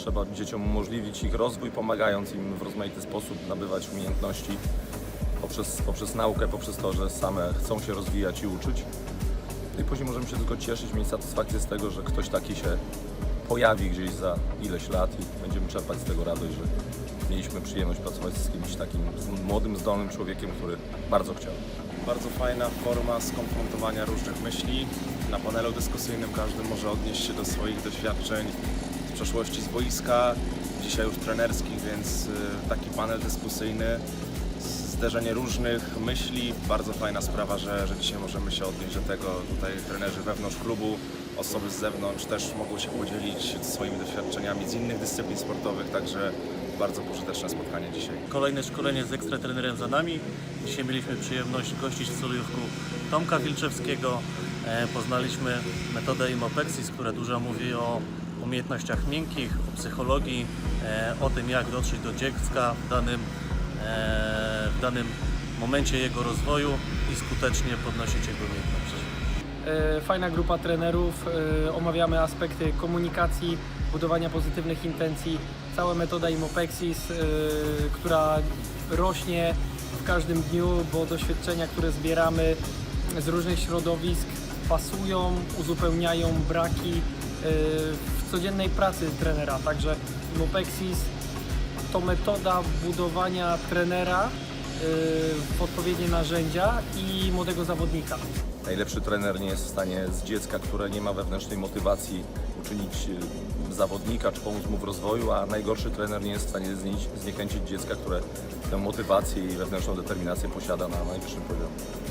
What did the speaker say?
trzeba dzieciom umożliwić ich rozwój, pomagając im w rozmaity sposób nabywać umiejętności poprzez, poprzez naukę, poprzez to, że same chcą się rozwijać i uczyć. I później możemy się tylko cieszyć, mieć satysfakcję z tego, że ktoś taki się pojawi gdzieś za ileś lat i będziemy czerpać z tego radość, że mieliśmy przyjemność pracować z kimś takim z młodym, zdolnym człowiekiem, który bardzo chciał. Bardzo fajna forma skonfrontowania różnych myśli. Na panelu dyskusyjnym każdy może odnieść się do swoich doświadczeń przeszłości z boiska, dzisiaj już trenerskich, więc y, taki panel dyskusyjny, zderzenie różnych myśli, bardzo fajna sprawa, że, że dzisiaj możemy się odnieść do tego. Tutaj trenerzy wewnątrz klubu, osoby z zewnątrz też mogą się podzielić swoimi doświadczeniami z innych dyscyplin sportowych, także bardzo pożyteczne spotkanie dzisiaj. Kolejne szkolenie z ekstra trenerem za nami. Dzisiaj mieliśmy przyjemność gościć w Solujówku Tomka Wilczewskiego. E, Poznaliśmy metodę Imopexis, która dużo mówi o umiejętnościach miękkich, o psychologii, e, o tym jak dotrzeć do dziecka w danym, e, w danym momencie jego rozwoju i skutecznie podnosić jego umiejętności. E, Fajna grupa trenerów, omawiamy aspekty komunikacji, budowania pozytywnych intencji, cała metoda Imopexis, która rośnie w każdym dniu, bo doświadczenia, które zbieramy z różnych środowisk pasują, uzupełniają braki e, w codziennej pracy trenera. Także Imopexis to metoda budowania trenera e, w odpowiednie narzędzia i młodego zawodnika. Najlepszy trener nie jest w stanie z dziecka, które nie ma wewnętrznej motywacji, uczynić y, zawodnika czy pomóc mu w rozwoju, a najgorszy trener nie jest w stanie znie- zniechęcić dziecka, które tę motywację i wewnętrzną determinację posiada na najwyższym poziomie.